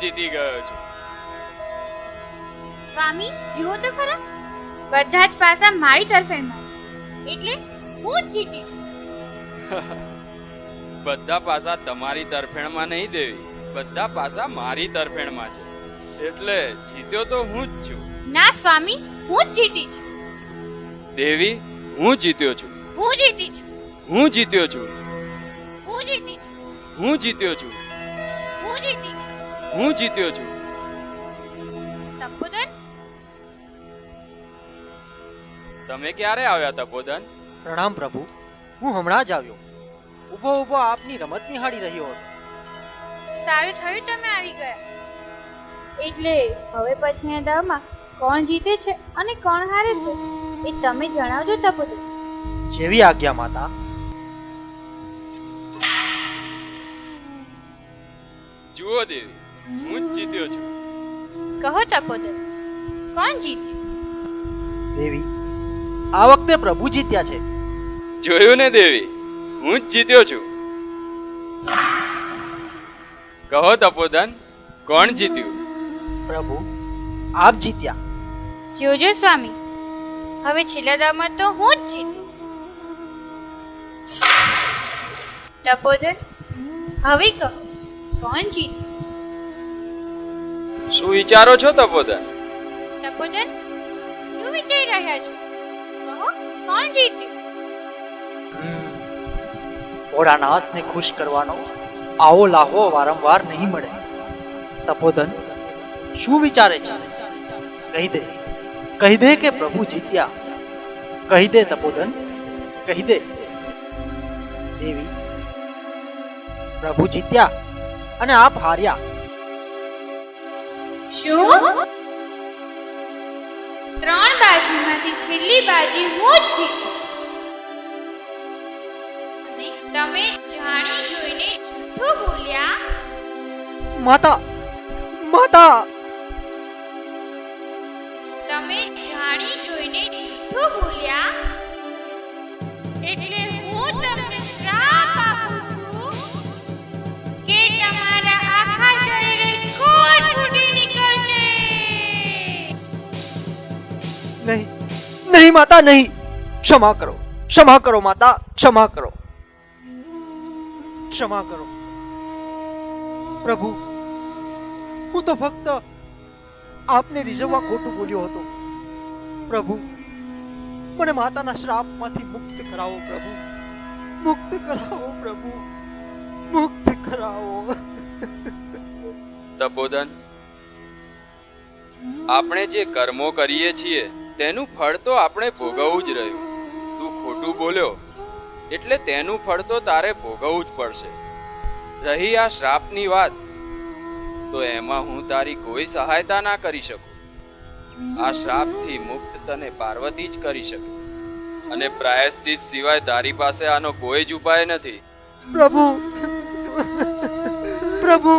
જીતી ગયો છું. સ્વામી જુઓ તો ખરા? બધા જ પાસા મારી તરફેણમાં છે. એટલે હું જ જીતી છું. બધા પાસા તમારી તરફેણમાં નહીં દેવી. બધા પાસા મારી તરફેણમાં છે. એટલે જીત્યો તો હું જ છું. ના સ્વામી હું જ જીતી છું. દેવી હું જીત્યો છું. હું જીતી છું. હું જીત્યો છું. હું જીતી છું. હું જીત્યો છું. હું જીતી છું. હું જીત્યો છું. તપોદન તમે ક્યારે આવ્યા તપોદન પ્રણામ પ્રભુ. હું હમણાં જ આવ્યો. ઊભો ઊભો આપની રમત નિહાળી રહ્યો હતો. સારું થયું તમે આવી ગયા. એટલે હવે પછીના દાવમાં કોણ જીતે છે અને કોણ હારે છે એ તમે જણાવજો તપોદન જેવી આજ્ઞા માતા. જુઓ દેવી હું જ જીત્યો છું. કહો તપોદન કોણ જીત્યું? દેવી આ વખતે પ્રભુ જીત્યા છે. જોયું ને દેવી હું જ જીત્યો છું. કહો તપોદન કોણ જીત્યું? પ્રભુ આપ જીત્યા. જોજો સ્વામી હવે છેલ્લા દામાં તો હું જ જીતી તપોદન હવે કહો. કોણ જીત શું વિચારો છો તપોદન તપોદન શું વિચારી રહ્યા છો? કહો કોણ જીત્યું? ભોળાનાથને ખુશ કરવાનો આવો લાહો વારંવાર નહીં મળે. તપોધન શું વિચારે છે? કહી દે કહી દે કે પ્રભુ જીત્યા. કહી દે તપોધન કહી દે. દેવી પ્રભુ જીત્યા. અને આપ હાર્યા. શું? ત્રણ બાજીમાંથી છેલ્લી બાજી હું જ જીતી. તમે જાણી જોઈને જૂઠું બોલ્યા? માતા માતા! તમે જાણી જોઈને જૂઠું બોલ્યા? એટલે નહીં. નહીં માતા, નહીં. ક્ષમા કરો. ક્ષમા કરો માતા, ક્ષમા કરો. ક્ષમા કરો. પ્રભુ, હું તો ફક્ત આપને રીઝવવા ખોટું બોલ્યો હતો. પ્રભુ, મને માતાના શ્રાપમાંથી મુક્ત કરાવો, પ્રભુ. મુક્ત કરાવો, પ્રભુ. મુક્ત કરાવો. તપોદન આપણે જે કર્મો કરીએ છીએ તેનું ફળ તો આપણે ભોગવવું જ રહ્યું. તું ખોટું બોલ્યો, એટલે તેનું ફળ તો તારે ભોગવવું જ પડશે. રહી આ શ્રાપની વાત, તો એમાં હું તારી કોઈ સહાયતા ના કરી શકું. આ શ્રાપથી મુક્ત તને પાર્વતી જ કરી શકે. અને પ્રાયશ્ચિત સિવાય તારી પાસે આનો કોઈ જ ઉપાય નથી. પ્રભુ પ્રભુ.